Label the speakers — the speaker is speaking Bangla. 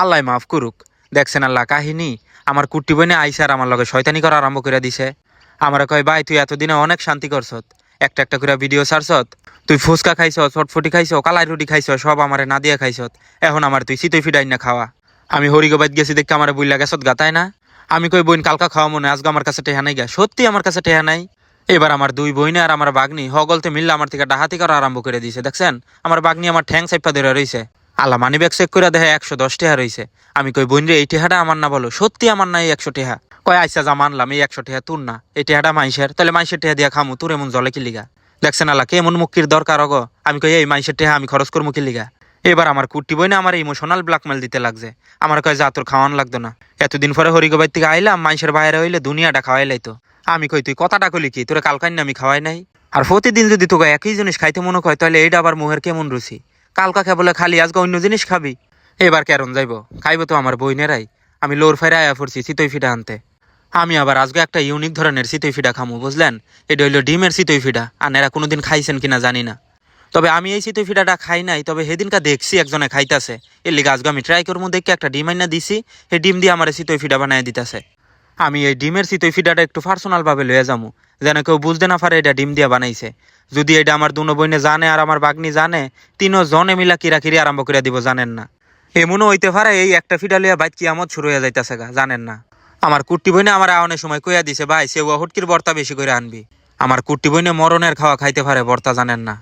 Speaker 1: আল্লাহ মাফ করুক। দেখছেন আল্লাহ কাহিনী? আমার কুট্টি বইনে আইসে আর আমার লগে শয়তানি করা আরম্ভ করে দিছে। আমার কয়, ভাই, তুই এতদিনে অনেক শান্তি করছত একটা একটা করে ভিডিও ছাড়ছত তুই ফুচকা খাইছ চটফটি খাইছ কালাই রুটি খাইছ সব আমারে না দিয়ে খাইছত এখন আমার তুই চিতই ফিডাই না খাওয়া। আমি হরিগোবাদ গেছি দেখতে আমার বুইলা গেছত গাতায় না। আমি কই, বোন, কালকা খাওয়া মনে আজকে আমার কাছে টেহা নাই গা। সত্যি আমার কাছে টেহা নাই? এবার আমার দুই বইনে আর আমার বাগনি হগলতে মিললে আমার থেকে ডাহাতি করা আরম্ভ করে দিয়েছে দেখছেন? আমার বাগনি আমার ঠ্যাং সাইপা ধরে রইছে। আল্লাহ মানি ব্যাগ চেক করে দেখে একশো দশ টেহা রইছে। আমি কই, বোন রে, এই টেহাটা আমার না বলো। সত্যি আমার না এই একশো টেহা? কয়, আইসা যা মানলাম, এই একশো টেহা তুর না। এই টেহাটা মাইসের তাহলে মাইসের টেহা দিয়া খামু, তোর এমন জলে কি লিগা দেখছেন আল্লাহ কেমন মুক্তির দরকার অগ? আমি কই, এই মাইসের টেহা আমি খরচ করব কি লিগা এবার আমার কুটি বই না আমার ইমোশনাল ব্ল্যাকমেল দিতে লাগছে। আমার কয়, যা তোর খাওয়ান লাগতো না। এতদিন পরে হরিগোবাই থেকে আইলাম মাইসের বাইরে হইলে দুনিয়াটা খাওয়াই লাইতো। আমি কই, তুই কথাটা কলি কি? তোরে কালকাই না আমি খাওয়াই নাই? আর প্রতিদিন যদি তোকে একই জিনিস খাইতে মনে কয় তাহলে এইটা আবার মুহের কেমন রুচি? কালকা খেবলে খালি আজকে অন্য জিনিস খাবি। এবার কেরন যাইব, খাইব তো আমার বইনেরাই। আমি লোর ফাইরে আয়া পড়ছি চিতই ফিডা আনতে। আমি আবার আজকে একটা ইউনিক ধরনের চিতই ফিডা খামু, বুঝলেন? এটা হইল ডিমের চিতই ফিডা, আর এরা কোনোদিন খাইছেন কিনা জানি না। তবে আমি এই চিতই ফিডাটা খাই নাই, তবে সেদিনকা দেখছি একজনে খাইতাছে। এর লিগে আজকে আমি ট্রাই করব দেখে একটা ডিম আইনা দিছি সেই ডিম দিয়ে আমার চিতই ফিডা বানাই দিতেছে। আমি এই ডিমের চিতই ফিডাটা একটু পার্সোনাল ভাবে লয়ে যাব যেন কেউ বুঝতে না পারে এটা ডিম দিয়া বানাইছে। যদি এটা আমার দুনো বইনে জানে আর আমার বাগনি জানে, তিনও জনে মিলা কিরাকিরি আরম্ভ করে দিব, জানেন না। এমনও হইতে পারে এই একটা ফিডা লিয়া বাইক কিয়ামত শুরু হয়ে যাইতাছে গা, জানেন না। আমার কুট্টি বইনে আমার আওয়ানের সময় কইয়া দিছে, ভাই সে হুটকির বর্তা বেশি করে আনবি। আমার কুট্টি বইনে মরণের খাওয়া খাইতে পারে বর্তা, জানেন না।